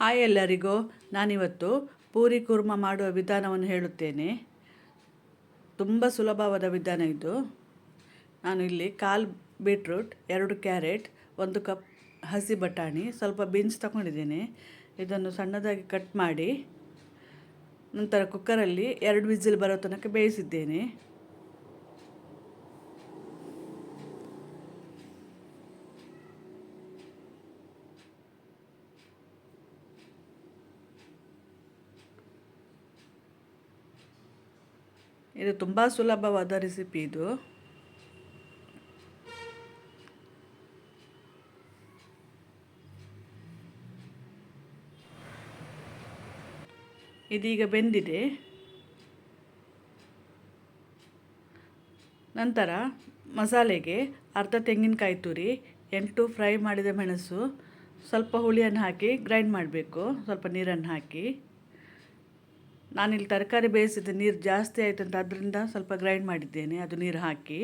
Hi ಎಲ್ಲರಿಗೂ. ನಾನಿವತ್ತು ಪೂರಿ ಕುರ್ಮ ಮಾಡುವ ವಿಧಾನವನ್ನು ಹೇಳುತ್ತೇನೆ. ತುಂಬ ಸುಲಭವಾದ ವಿಧಾನ ಇದು. ನಾನು ಇಲ್ಲಿ ಕಾಲು ಬೀಟ್ರೂಟ್, ಎರಡು ಕ್ಯಾರೆಟ್, ಒಂದು ಕಪ್ ಹಸಿ ಬಟಾಣಿ, ಸ್ವಲ್ಪ ಬೀನ್ಸ್ ತಗೊಂಡಿದ್ದೇನೆ. ಇದನ್ನು ಸಣ್ಣದಾಗಿ ಕಟ್ ಮಾಡಿ ನಂತರ ಕುಕ್ಕರಲ್ಲಿ ಎರಡು ವಿಸಿಲ್ ಬರೋ ತನಕ ಬೇಯಿಸಿದ್ದೇನೆ. ಇದು ತುಂಬ ಸುಲಭವಾದ ರೆಸಿಪಿ ಇದು. ಇದೀಗ ಬೆಂದಿದೆ. ನಂತರ ಮಸಾಲೆಗೆ ಅರ್ಧ ತೆಂಗಿನಕಾಯಿ ತುರಿ, ಎಂಟು ಫ್ರೈ ಮಾಡಿದ ಮೆಣಸು, ಸ್ವಲ್ಪ ಹುಳಿಯನ್ನು ಹಾಕಿ ಗ್ರೈಂಡ್ ಮಾಡಬೇಕು. ಸ್ವಲ್ಪ ನೀರನ್ನು ಹಾಕಿ. ನಾನಿಲ್ಲಿ ತರಕಾರಿ ಬೇಯಿಸಿದ ನೀರು ಜಾಸ್ತಿ ಆಯಿತು ಅಂತ ಅದರಿಂದ ಸ್ವಲ್ಪ ಗ್ರೈಂಡ್ ಮಾಡಿದ್ದೇನೆ, ಅದು ನೀರು ಹಾಕಿ.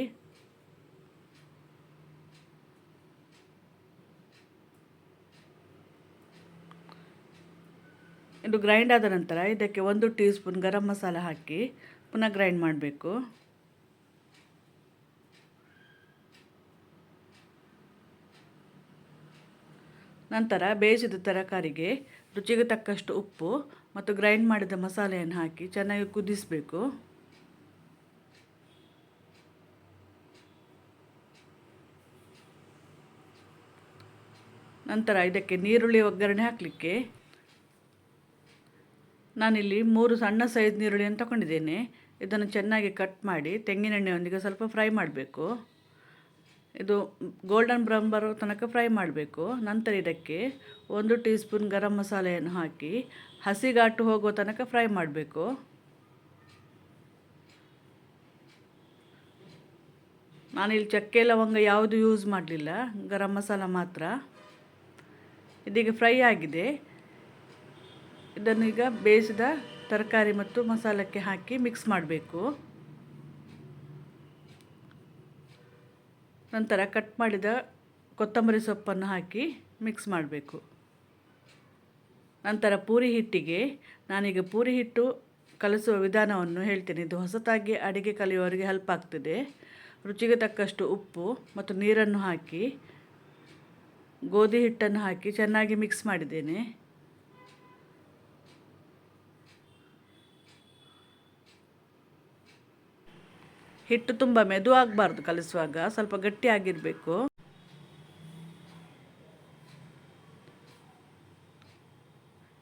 ಇದು ಗ್ರೈಂಡ್ ಆದ ನಂತರ ಇದಕ್ಕೆ ಒಂದು ಟೀ ಸ್ಪೂನ್ ಗರಂ ಮಸಾಲ ಹಾಕಿ ಪುನಃ ಗ್ರೈಂಡ್ ಮಾಡಬೇಕು. ನಂತರ ಬೇಯಿಸಿದ ತರಕಾರಿಗೆ ರುಚಿಗೆ ತಕ್ಕಷ್ಟು ಉಪ್ಪು ಮತ್ತು ಗ್ರೈಂಡ್ ಮಾಡಿದ ಮಸಾಲೆಯನ್ನು ಹಾಕಿ ಚೆನ್ನಾಗಿ ಕುದಿಸಬೇಕು. ನಂತರ ಇದಕ್ಕೆ ನೀರುಳ್ಳಿ ಒಗ್ಗರಣೆ ಹಾಕಲಿಕ್ಕೆ ನಾನಿಲ್ಲಿ ಮೂರು ಸಣ್ಣ ಸೈಜ್ ನೀರುಳ್ಳಿಯನ್ನು ತಗೊಂಡಿದ್ದೇನೆ. ಇದನ್ನು ಚೆನ್ನಾಗಿ ಕಟ್ ಮಾಡಿ ತೆಂಗಿನೆಣ್ಣೆಯೊಂದಿಗೆ ಸ್ವಲ್ಪ ಫ್ರೈ ಮಾಡಬೇಕು. ಇದು ಗೋಲ್ಡನ್ ಬ್ರೌನ್ ಬರೋ ತನಕ ಫ್ರೈ ಮಾಡಬೇಕು. ನಂತರ ಇದಕ್ಕೆ ಒಂದು ಟೀ ಸ್ಪೂನ್ ಗರಂ ಮಸಾಲೆಯನ್ನು ಹಾಕಿ ಹಸಿಗಾಟು ಹೋಗೋ ತನಕ ಫ್ರೈ ಮಾಡಬೇಕು. ನಾನಿಲ್ಲಿ ಚಕ್ಕೆ ಲವಂಗ ಯಾವುದು ಯೂಸ್ ಮಾಡಲಿಲ್ಲ, ಗರಂ ಮಸಾಲ ಮಾತ್ರ. ಇದೀಗ ಫ್ರೈ ಆಗಿದೆ. ಇದನ್ನು ಈಗ ಬೇಯಿಸಿದ ತರಕಾರಿ ಮತ್ತು ಮಸಾಲಕ್ಕೆ ಹಾಕಿ ಮಿಕ್ಸ್ ಮಾಡಬೇಕು. ನಂತರ ಕಟ್ ಮಾಡಿದ ಕೊತ್ತಂಬರಿ ಸೊಪ್ಪನ್ನು ಹಾಕಿ ಮಿಕ್ಸ್ ಮಾಡಬೇಕು. ನಂತರ ಪೂರಿ ಹಿಟ್ಟಿಗೆ ನಾನೀಗ ಪೂರಿ ಹಿಟ್ಟು ಕಲಿಸುವ ವಿಧಾನವನ್ನು ಹೇಳ್ತೇನೆ. ಇದು ಹೊಸತಾಗಿ ಅಡಿಗೆ ಕಲಿಯುವವರಿಗೆ ಹೆಲ್ಪ್ ಆಗ್ತದೆ. ರುಚಿಗೆ ತಕ್ಕಷ್ಟು ಉಪ್ಪು ಮತ್ತು ನೀರನ್ನು ಹಾಕಿ, ಗೋಧಿ ಹಿಟ್ಟನ್ನು ಹಾಕಿ ಚೆನ್ನಾಗಿ ಮಿಕ್ಸ್ ಮಾಡಿದ್ದೇನೆ. ಹಿಟ್ಟು ತುಂಬ ಮೆದು ಆಗಬಾರ್ದು ಕಲಿಸುವಾಗ, ಸ್ವಲ್ಪ ಗಟ್ಟಿಯಾಗಿರಬೇಕು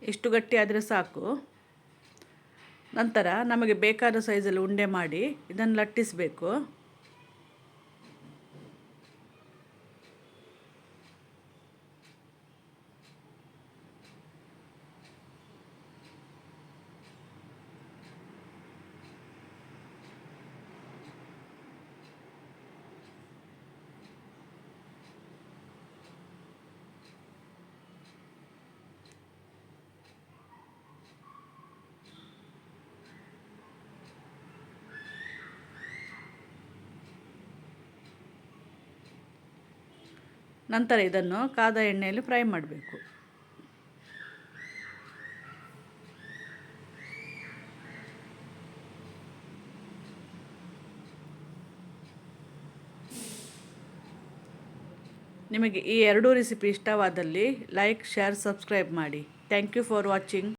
ಇಷ್ಟು ಗಟ್ಟಿ ಆದರೆ ಸಾಕು. ನಂತರ ನಮಗೆ ಬೇಕಾದ ಸೈಜಲ್ಲಿ ಉಂಡೆ ಮಾಡಿ ಇದನ್ನು ಲಟ್ಟಿಸಬೇಕು. ನಂತರ ಇದನ್ನು ಕಾದ ಎಣ್ಣೆಯಲ್ಲಿ ಫ್ರೈ ಮಾಡಬೇಕು. ನಿಮಗೆ ಈ ಎರಡೂ ರೆಸಿಪಿ ಇಷ್ಟವಾದಲ್ಲಿ ಲೈಕ್, ಶೇರ್, ಸಬ್ಸ್ಕ್ರೈಬ್ ಮಾಡಿ. Thank you for watching.